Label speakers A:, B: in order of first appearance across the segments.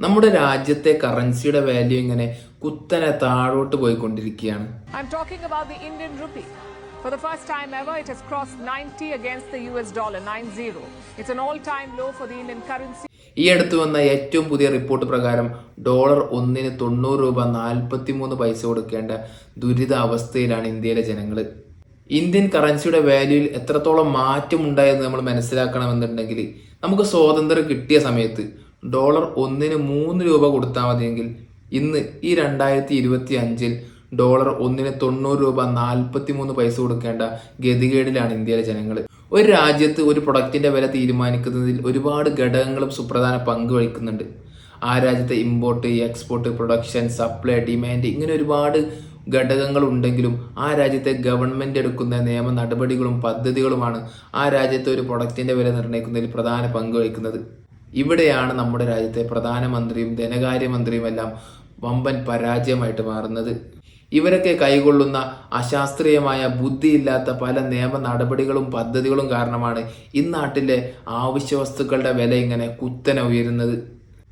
A: നമ്മുടെ രാജ്യത്തെ കറൻസിയുടെ വാല്യൂ ഇങ്ങനെ കുത്തനെ താഴോട്ട് പോയിക്കൊണ്ടിരിക്കുകയാണ്
B: I'm talking about the Indian rupee. For the first time ever, it has crossed 90 against the US dollar, 90. It's an all time low for the Indian currency.
A: ഈ അടുത്ത് വന്ന ഏറ്റവും പുതിയ റിപ്പോർട്ട് പ്രകാരം ഡോളർ ഒന്നിന് തൊണ്ണൂറ് രൂപ നാൽപ്പത്തി മൂന്ന് പൈസ കൊടുക്കേണ്ട ദുരിതാവസ്ഥയിലാണ് ഇന്ത്യയിലെ ജനങ്ങൾ ഇന്ത്യൻ കറൻസിയുടെ വാല്യൂയിൽ എത്രത്തോളം മാറ്റം ഉണ്ടായെന്ന് നമ്മൾ മനസ്സിലാക്കണമെന്നുണ്ടെങ്കിൽ നമുക്ക് സ്വാതന്ത്ര്യം കിട്ടിയ സമയത്ത് ഡോളർ ഒന്നിന് മൂന്ന് രൂപ കൊടുത്താൽ മതിയെങ്കിൽ ഇന്ന് ഈ രണ്ടായിരത്തി ഇരുപത്തി അഞ്ചിൽ ഡോളർ ഒന്നിന് തൊണ്ണൂറ് രൂപ നാൽപ്പത്തി മൂന്ന് പൈസ കൊടുക്കേണ്ട ഗതികേടിലാണ് ഇന്ത്യയിലെ ജനങ്ങൾ. ഒരു രാജ്യത്ത് ഒരു പ്രൊഡക്റ്റിന്റെ വില തീരുമാനിക്കുന്നതിൽ ഒരുപാട് ഘടകങ്ങളും സുപ്രധാന പങ്ക് വഹിക്കുന്നുണ്ട്. ആ രാജ്യത്തെ import export production supply demand ഇങ്ങനെ ഒരുപാട് ഘടകങ്ങൾ ഉണ്ടെങ്കിലും ആ രാജ്യത്തെ ഗവൺമെന്റ് എടുക്കുന്ന നിയമ നടപടികളും പദ്ധതികളുമാണ് ആ രാജ്യത്തെ ഒരു പ്രൊഡക്റ്റിന്റെ വില നിർണയിക്കുന്നതിൽ പ്രധാന പങ്ക് വഹിക്കുന്നത്. ഇവിടെയാണ് നമ്മുടെ രാജ്യത്തെ പ്രധാനമന്ത്രിയും ധനകാര്യമന്ത്രിയും എല്ലാം വമ്പൻ പരാജയമായിട്ട് മാറുന്നത്. ഇവരൊക്കെ കൈകൊള്ളുന്ന അശാസ്ത്രീയമായ ബുദ്ധിയില്ലാത്ത പല നിയമ നടപടികളും പദ്ധതികളും കാരണമാണ് ഇന്നാട്ടിലെ ആവശ്യ വസ്തുക്കളുടെ വില ഇങ്ങനെ കുത്തനെ ഉയരുന്നത്.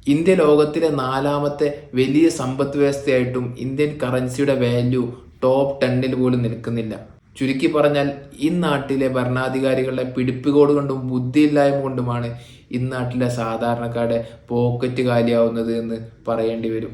A: ഇന്ത്യ ലോകത്തിലെ നാലാമത്തെ വലിയ സമ്പദ് വ്യവസ്ഥയായിട്ടും ഇന്ത്യൻ കറൻസിയുടെ വാല്യൂ ടോപ്പ് ടെന്നിൽ പോലും നിൽക്കുന്നില്ല. ചുരുക്കി പറഞ്ഞാൽ ഈ ഇന്നാട്ടിലെ ഭരണാധികാരികളുടെ പിടിപ്പുകോട് കൊണ്ടും ബുദ്ധിയില്ലായ്മ കൊണ്ടുമാണ് ഇന്നാട്ടിലെ സാധാരണക്കാരുടെ പോക്കറ്റ് കാലിയാവുന്നത് എന്ന് പറയേണ്ടി വരും.